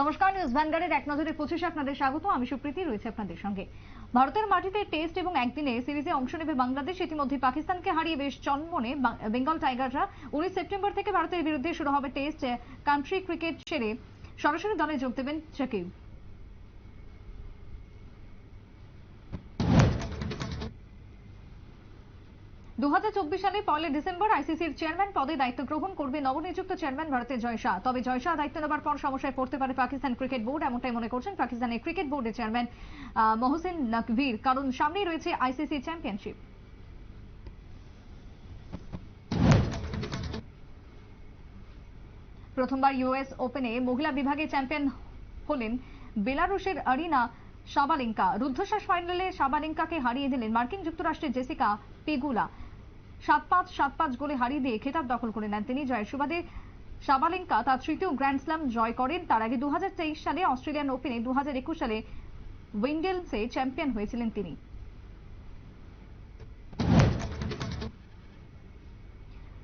নমস্কার, নিউজ ভ্যানগার্ডের এক নজরে পঁচিশে আপনাদের স্বাগত। আমি সুপ্রীতি, রয়েছে আপনাদের সঙ্গে। ভারতের মাটিতে টেস্ট এবং একদিনে সিরিজে অংশ নেবে বাংলাদেশ। ইতিমধ্যে পাকিস্তানকে হারিয়ে বেশ চনমনে বেঙ্গল টাইগাররা। উনিশ সেপ্টেম্বর থেকে ভারতের বিরুদ্ধে শুরু হবে টেস্ট কান্ট্রি ক্রিকেট সেরে। সরাসরি দলে যোগ দেবেন শাকিব। দু হাজার চব্বিশ সালে পয়লা ডিসেম্বর আইসিসির চেয়ারম্যান পদে দায়িত্ব গ্রহণ করবে নবনিযুক্ত চেয়ারম্যান ভারতের জয় শাহ। তবে জয় শাহ দায়িত্ব নেবার পর সমস্যায় পড়তে পারে পাকিস্তান ক্রিকেট বোর্ড, এমনটাই মনে করছেন পাকিস্তানের ক্রিকেট বোর্ডের চেয়ারম্যান মহসিন নকভীর। কারণ সামনেই রয়েছে আইসিসি চ্যাম্পিয়নশিপ। প্রথমবার ইউএস ওপেনে মহিলা বিভাগে চ্যাম্পিয়ন হলেন বেলারুশের আরিনা সাবালেঙ্কা। রুদ্ধশ্বাস ফাইনালে সাবালেঙ্কাকে হারিয়ে দিলেন মার্কিন যুক্তরাষ্ট্রের জেসিকা পেগুলা। সাত পাঁচ সাত পাঁচ গোলে হারিয়ে দিয়ে খেতাব দখল করে নেন তিনি। জয়ের সুবাদে সাবালেঙ্কা তার তৃতীয় গ্র্যান্ড স্ল্যাম জয় করেন। তার আগে দু হাজার তেইশ সালে অস্ট্রেলিয়ান ওপেনে দু হাজার একুশ সালে উইন্ডেলসে চ্যাম্পিয়ন হয়েছিলেন তিনি।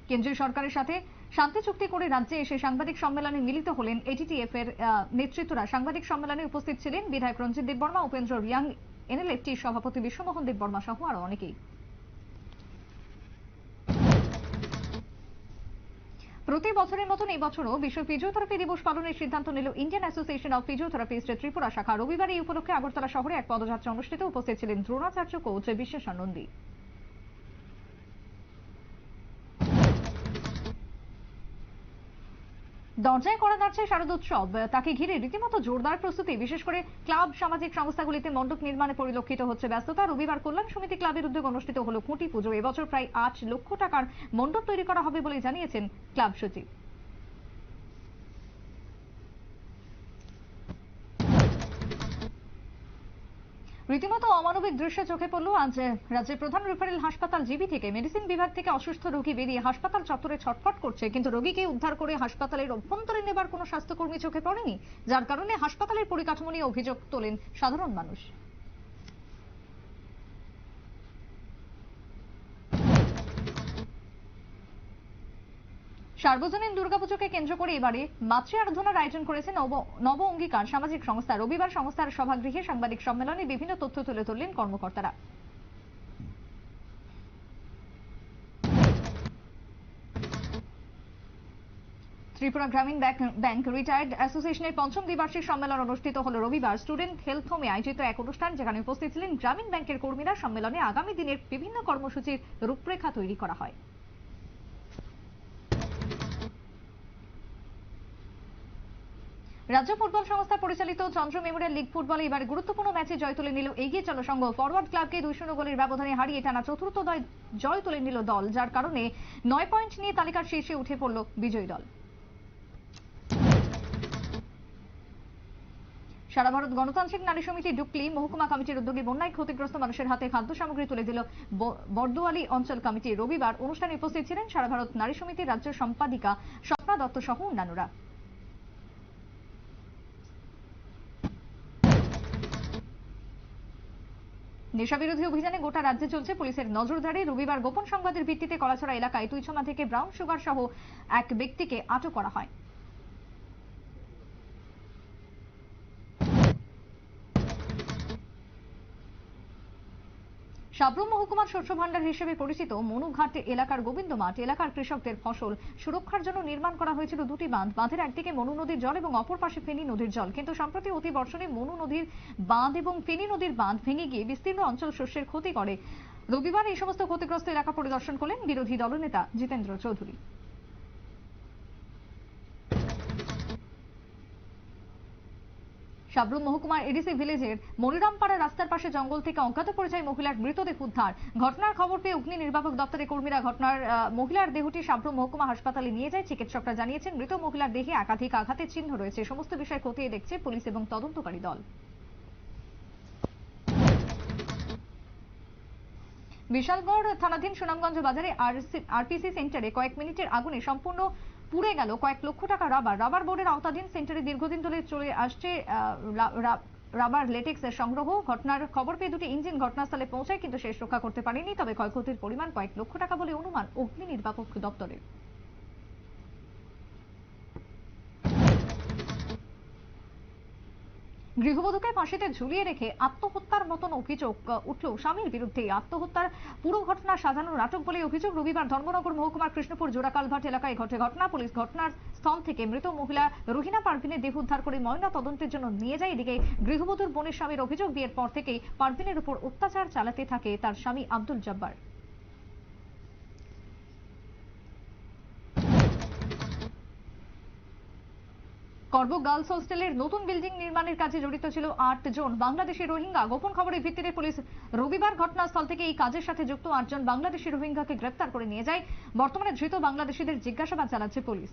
কেন্দ্রীয় সরকারের সাথে শান্তি চুক্তি করে রাজ্যে এসে সাংবাদিক সম্মেলনে মিলিত হলেন এটিটিএফ এর নেতৃত্বরা। সাংবাদিক সম্মেলনে উপস্থিত ছিলেন বিধায়ক রঞ্জিত দেববর্মা, উপেন্দ্র রিয়াং, এনএলএফটির সভাপতি বিশ্বমোহন দেববর্মা সহ আরও অনেকেই। প্রতি বছরের মতন এই বছরও বিশ্ব ফিজিওথেরাপি দিবস পালনের সিদ্ধান্ত নিল Indian association of physiotherapist Tripura শাখা। রবিবার এই উপলক্ষে আগরতলা শহরে এক পদযাত্রা অনুষ্ঠিত। উপস্থিত ছিলেন দ্রোণাচার্য কোচ বিশ্বেশানন্দী দরজায় করা যাচ্ছে শারদ উৎসব তাকে ঘিরে রীতিমতো জোরদার প্রস্তুতি। বিশেষ করে ক্লাব, সামাজিক সংস্থাগুলিতে মণ্ডপ নির্মাণে পরিলক্ষিত হচ্ছে ব্যস্ততা। রবিবার কল্যাণ সমিতি ক্লাবের উদ্যোগ অনুষ্ঠিত হল খুঁটি পুজো। এবছর প্রায় আট লক্ষ টাকার মণ্ডপ তৈরি করা হবে বলে জানিয়েছেন ক্লাব সচিব। রীতিমতো অমানবিক দৃশ্য চোখে পড়ল আজ রাজ্যের প্রধান রেফারেল হাসপাতাল জিবি থেকে। মেডিসিন বিভাগ থেকে অসুস্থ রোগী বেরিয়ে হাসপাতাল চত্বরে ছটফট করছে, কিন্তু রোগীকে উদ্ধার করে হাসপাতালের অভ্যন্তরে নেবার কোনো স্বাস্থ্যকর্মী চোখে পড়েনি, যার কারণে হাসপাতালের পরিকাঠামো নিয়ে অভিযোগ তোলেন সাধারণ মানুষ। সার্বজনীন দুর্গাপুজোকে কেন্দ্র করে এবারে মাতৃ আরাধনার আয়োজন করেছে নব অঙ্গীকার। সামাজিক সংস্থা, রবিবার সংস্থার সভাগৃহে সাংবাদিক সম্মেলনে বিভিন্ন তথ্য তুলে ধরলেন কর্মকর্তারা। ত্রিপুরা গ্রামীণ ব্যাংক রিটায়ার্ড অ্যাসোসিয়েশনের পঞ্চম দ্বিবার্ষিক সম্মেলন অনুষ্ঠিত হল রবিবার। স্টুডেন্ট হেলথ হোমে আয়োজিত এক অনুষ্ঠান যেখানে উপস্থিত ছিলেন গ্রামীণ ব্যাংকের কর্মীরা। সম্মেলনে আগামী দিনের বিভিন্ন কর্মসূচির রূপরেখা তৈরি করা হয়। রাজ্য ফুটবল সংস্থা পরিচালিত চন্দ্র মেমোরিয়াল লিগ ফুটবলে এবার গুরুত্বপূর্ণ ম্যাচে জয় তুলে নিল এগিয়ে চলো সংঘ। ফরওয়ার্ড ক্লাবকে দুই শূন্য গোলের ব্যবধানে হারিয়ে টানা চতুর্থ জয় তুলে নিল দল, যার কারণে নয় পয়েন্ট নিয়ে তালিকার শীর্ষে উঠে পড়ল বিজয়ী দল। সারা ভারত গণতান্ত্রিক নারী সমিতি ডুকলি মহকুমা কমিটির উদ্যোগে বন্যায় ক্ষতিগ্রস্ত মানুষের হাতে খাদ্য সামগ্রী তুলে দিল বর্দোয়ালি অঞ্চল কমিটি। রবিবার অনুষ্ঠানে উপস্থিত ছিলেন সারা ভারত নারী সমিতির রাজ্য সম্পাদিকা স্বপ্না দত্ত সহ অন্যান্যরা। নেশাবিরোধী অভিযানে গোটা রাজ্যে চলছে পুলিশের নজরদারি। রবিবার গোপন সংবাদের ভিত্তিতে কলাছড়া এলাকায় তুইছমা থেকে ব্রাউন সুগার সহ এক ব্যক্তিকে আটক করা হয়। সাবরুম মহকুমার শস্য ভাণ্ডার হিসেবে পরিচিত মনুঘাট এলাকার গোবিন্দ মাঠ এলাকার কৃষকদের ফসল সুরক্ষার জন্য নির্মাণ করা হয়েছিল দুটি বাঁধ। বাঁধের একদিকে মনু নদীর জল এবং অপর পাশে ফেনী নদীর জল। কিন্তু সম্প্রতি অতি বর্ষণে মনু নদীর বাঁধ এবং ফেনী নদীর বাঁধ ভেঙে গিয়ে বিস্তীর্ণ অঞ্চল শস্যের ক্ষতি করে। রবিবার এই সমস্ত ক্ষতিগ্রস্ত এলাকা পরিদর্শন করলেন বিরোধী দলনেতা জিতেন্দ্র চৌধুরী। সাবরুম মহকুমার এডিসি ভিলেজের মনিরামপাড়া রাস্তার পাশে জঙ্গল থেকে অজ্ঞাত পরিচয় মহিলার মৃতদেহ উদ্ধার। ঘটনার খবর পেয়ে অগ্নি নির্বাপক দপ্তরের কর্মীরা ঘটনার মহিলার দেহটি সাবরুম মহকুমা হাসপাতালে নিয়ে যায়। চিকিৎসকরা জানিয়েছেন, মৃত মহিলার দেহে একাধিক আঘাতের চিহ্ন রয়েছে। সমস্ত বিষয় খতিয়ে দেখছে পুলিশ এবং তদন্তকারী দল। বিশালগড় থানাধীন সুনামগঞ্জ বাজারে আরপিসি সেন্টারে কয়েক মিনিটের আগুনে সম্পূর্ণ পুড়ে গেল। কয়েক লক্ষ টাকা রাবার। রাবার বোর্ডের আওতাধীন সেন্টারে দীর্ঘদিন ধরে চলে আসছে রাবার লেটেক্স এর সংগ্রহ। ঘটনার খবর পেয়ে দুটি ইঞ্জিন ঘটনাস্থলে পৌঁছায়, কিন্তু শেষ রক্ষা করতে পারেনি, তবে ক্ষয়ক্ষতির পরিমাণ কয়েক লক্ষ টাকা বলে অনুমান অগ্নি নির্বাপক দপ্তরের। গৃহবধূকে ফাঁসিতে ঝুলিয়ে রেখে আত্মহত্যার মতন অভিযোগ উঠল স্বামীর বিরুদ্ধে। আত্মহত্যার পুরো ঘটনা সাজানো নাটক বলে অভিযোগ। রবিবার ধর্মনগর মহকুমার কৃষ্ণপুর জোড়াকালভাট এলাকায় ঘটে ঘটনা। পুলিশ ঘটনার স্থল থেকে মৃত মহিলা রোহিনা পারভিনের দেহ উদ্ধার করে ময়না তদন্তের জন্য নিয়ে যায়। এদিকে গৃহবধূর বোনের স্বামীর অভিযোগ বিয়ের পর থেকেই পারভিনের উপর অত্যাচার চালাতে থাকে তার স্বামী আব্দুল জব্বার। করব গার্লস হোস্টেলের নতুন বিল্ডিং নির্মাণের কাজে জড়িত ছিল আট জন বাংলাদেশি রোহিঙ্গা, গোপন খবরের ভিত্তিতে পুলিশ রবিবার ঘটনাস্থল থেকে এই কাজের সাথে যুক্ত আটজন বাংলাদেশি রোহিঙ্গাকে গ্রেপ্তার করে নিয়ে যায়। বর্তমানে ধৃত বাংলাদেশিদের জিজ্ঞাসাবাদ চালাচ্ছে পুলিশ।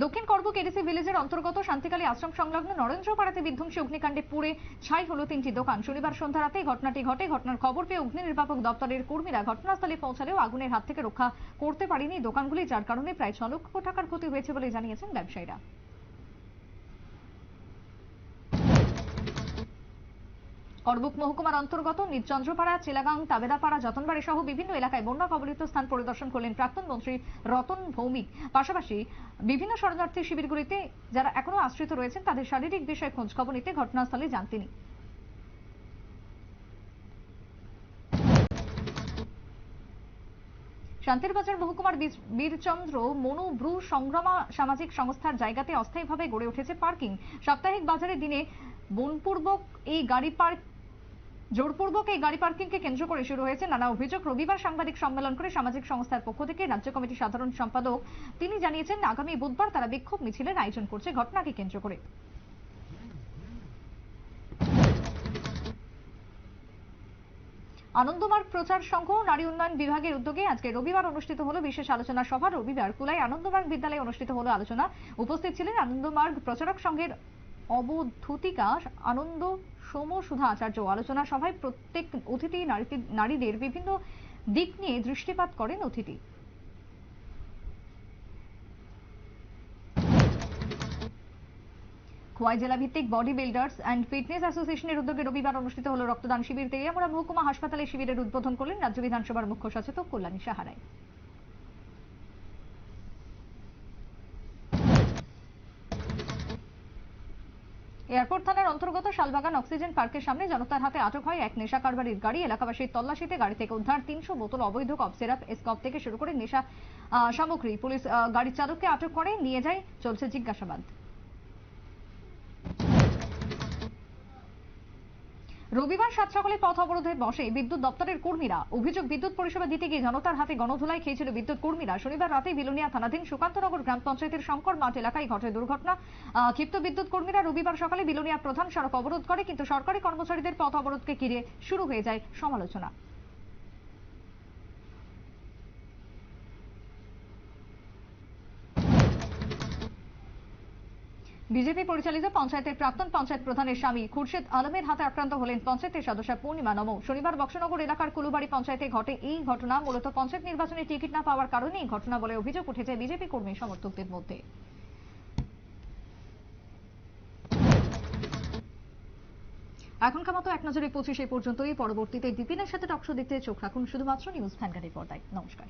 দক্ষিণ করব কেডিসি ভিলেজের অন্তর্গত শান্তিকালী আশ্রম সংলগ্ন নরেন্দ্রপাড়াতে বিধ্বংসী অগ্নিকাণ্ডে পুড়ে ছাই হলো তিনটি দোকান। শনিবার সন্ধ্যা রাতে ঘটনাটি ঘটে। ঘটনার খবর পেয়ে অগ্নি নির্বাপক দপ্তরের কর্মীরা ঘটনাস্থলে পৌঁছালেও আগুনের হাত থেকে রক্ষা করতে পারেনি দোকানগুলি, যার কারণে প্রায় ছ লক্ষ টাকার ক্ষতি হয়েছে বলে জানিয়েছেন ব্যবসায়ীরা। করবুক মহকুমার অন্তর্গত নির্চন্দ্রপাড়া চিলাগাং, তাবেদাপাড়া যতনবাড়ি সহ বিভিন্ন এলাকায় বন্যা কবলিত স্থান পরিদর্শন করলেন প্রাক্তন মন্ত্রী রতন ভৌমিক। পাশাপাশি বিভিন্ন শরণার্থী শিবিরগুলিতে যারা এখনও আশ্রিত রয়েছেন, তাদের শারীরিক বিষয়ে খোঁজ খবর নিতে ঘটনাস্থলে যান তিনি। শান্তিরবাজার মহকুমার বীরচন্দ্র মনু ব্রু সংগ্রামা সামাজিক সংস্থার জায়গাতে অস্থায়ীভাবে গড়ে উঠেছে পার্কিং। সাপ্তাহিক বাজারে দিনে বনপূর্বক এই গাড়ি পার্ক জোরপূর্বক এই গাড়ি পার্কিংকে কেন্দ্র করে শুরু হয়েছে নানা অভিযোগ। রবিবার সাংবাদিক সম্মেলন করে সামাজিক সংস্থার পক্ষ থেকে রাজ্য কমিটির সাধারণ সম্পাদক তিনি জানিয়েছেন, আগামী বুধবার তারা বিক্ষোভ মিছিলের আয়োজন করছে ঘটনাকে কেন্দ্র করে। আনন্দমার্গ প্রচার সংঘ, নারী উন্নয়ন বিভাগের উদ্যোগে আজকে রবিবার অনুষ্ঠিত হলো বিশেষ আলোচনা সভা। রবিবার কুলাই আনন্দমার্গ বিদ্যালয়ে অনুষ্ঠিত হলো আলোচনা। উপস্থিত ছিলেন আনন্দমার্গ প্রচারক সংঘের অবধূতিকা আনন্দ সোম সুধা আচার্য আলোচনা সভায় প্রত্যেক অতিথি নারীদের বিভিন্ন দিক নিয়ে দৃষ্টিপাত করেন অতিথি। খোয়াই জেলা ভিত্তিক বডি বিল্ডার্স অ্যান্ড ফিটনেস অ্যাসোসিয়েশনের উদ্যোগে রবিবার অনুষ্ঠিত হলো রক্তদান শিবির তেলিয়ামুড়া মহকুমা হাসপাতালে শিবিরের উদ্বোধন করলেন রাজ্য বিধানসভার মুখ্য সচেতক কল্যাণী সাহারায় এয়ারপোর্ট থানার অন্তর্গত শালবাগান অক্সিজেন পার্কের সামনে জনতার হাতে আটক হয় এক নেশা কারবারির গাড়ি। এলাকাবাসীর তল্লাশিতে গাড়ি থেকে উদ্ধার তিনশো বোতল অবৈধ কফ সিরাপ, এসকপ থেকে শুরু করে নেশা সামগ্রী। পুলিশ গাড়ির চালককে আটক করে নিয়ে যায়, চলছে জিজ্ঞাসাবাদ। রবিবার সাত সকালে পথ অবরোধে বসে বিদ্যুৎ দপ্তরের কর্মীরা অভিযোগ বিদ্যুৎ পরিষেবা দিতে গিয়ে জনতার হাতে গণধুলাই খেয়েছিল বিদ্যুৎ কর্মীরা। শনিবার রাতে বিলোনিয়া থানাধীন সুকান্তনগর গ্রাম পঞ্চায়েতের শঙ্কর মাঠ এলাকায় ঘটে দুর্ঘটনা। ক্ষিপ্ত বিদ্যুৎ কর্মীরা রবিবার সকালে বিলোনিয়া প্রধান সড়ক অবরোধ করে, কিন্তু সরকারি কর্মচারীদের পথ অবরোধকে ঘিরে শুরু হয়ে যায় সমালোচনা। বিজেপি পরিচালিত পঞ্চায়েতের প্রাক্তন পঞ্চায়েত প্রধানের স্বামী খুরশেদ আলমের হাতে আক্রান্ত হলেন পঞ্চায়েতের সদস্য পূর্ণিমা নম। শনিবার বক্সনগর এলাকার কুলুবাড়ি পঞ্চায়েতে ঘটে এই ঘটনা। মূলত পঞ্চায়েত নির্বাচনে টিকিট না পাওয়ার কারণেই ঘটনা বলে অভিযোগ উঠেছে বিজেপি কর্মী সমর্থকদের মধ্যে। এখনকার মতো এক নজরে পঁচিশে পর্যন্তই। পরবর্তীতে বিপিনের সাথে টকশো দেখতে চোখ রাখুন শুধুমাত্র নিউজ ভ্যানগাড়ির পর্দায়। নমস্কার।